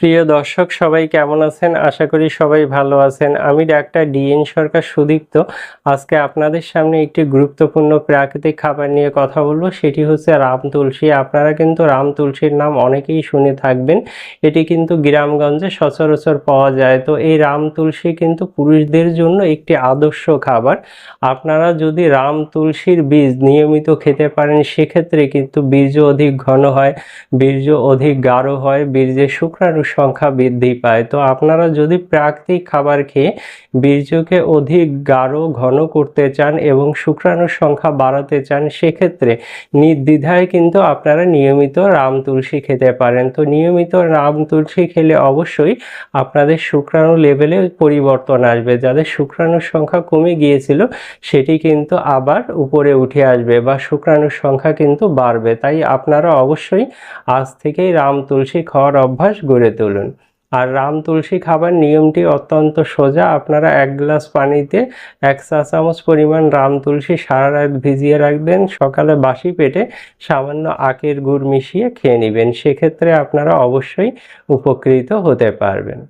প্রিয় দর্শক, সবাই কেমন আছেন? আশা করি সবাই ভালো আছেন। আমি ডাক্তার ডিএন সরকার সুদীপ্ত। আজকে আপনাদের সামনে একটি গুরুত্বপূর্ণ প্রাকৃতিক খাবার নিয়ে কথা বলব। সেটি হচ্ছে রাম তুলসী। আপনারা কিন্তু রাম তুলসীর নাম অনেকেই শুনে থাকবেন। এটি কিন্তু গ্রামগঞ্জে সচরাচর পাওয়া যায়। তো এই রাম তুলসী কিন্তু পুরুষদের জন্য একটি আদর্শ খাবার। আপনারা যদি রাম তুলসীর বীজ নিয়মিত খেতে পারেন, সেক্ষেত্রে কিন্তু বীর্য অধিক ঘন হয়, বীর্য অধিক গাঢ় হয়, বীর্যের শুক্রাণুর সংখ্যা বৃদ্ধি পায়। তো আপনারা যদি প্রাকৃতিক খাবার খেয়ে বীর্যকে অধিক গাঢ়, ঘন করতে চান এবং শুক্রাণুর সংখ্যা বাড়াতে চান, সেক্ষেত্রে নির্দ্বিধায় কিন্তু আপনারা নিয়মিত রাম তুলসী খেতে পারেন। তো নিয়মিত রাম তুলসী খেলে অবশ্যই আপনাদের শুক্রাণু লেভেলে পরিবর্তন আসবে। যাদের শুক্রাণুর সংখ্যা কমে গিয়েছিল, সেটি কিন্তু আবার উপরে উঠে আসবে বা শুক্রাণুর সংখ্যা কিন্তু বাড়বে। তাই আপনারা অবশ্যই আজ থেকেই রাম তুলসী খাওয়ার অভ্যাস গড়ে তুলুন। আর রাম তুলসী খাবার নিয়মটি অত্যন্ত সোজা। আপনারা এক গ্লাস পানিতে এক চা চামচ পরিমাণ রাম তুলসী সারা রাত ভিজিয়ে রাখবেন। সকালে বাসি পেটে সামান্য আখের গুড় মিশিয়ে খেয়ে নেবেন। সেক্ষেত্রে আপনারা অবশ্যই উপকৃত হতে পারবেন।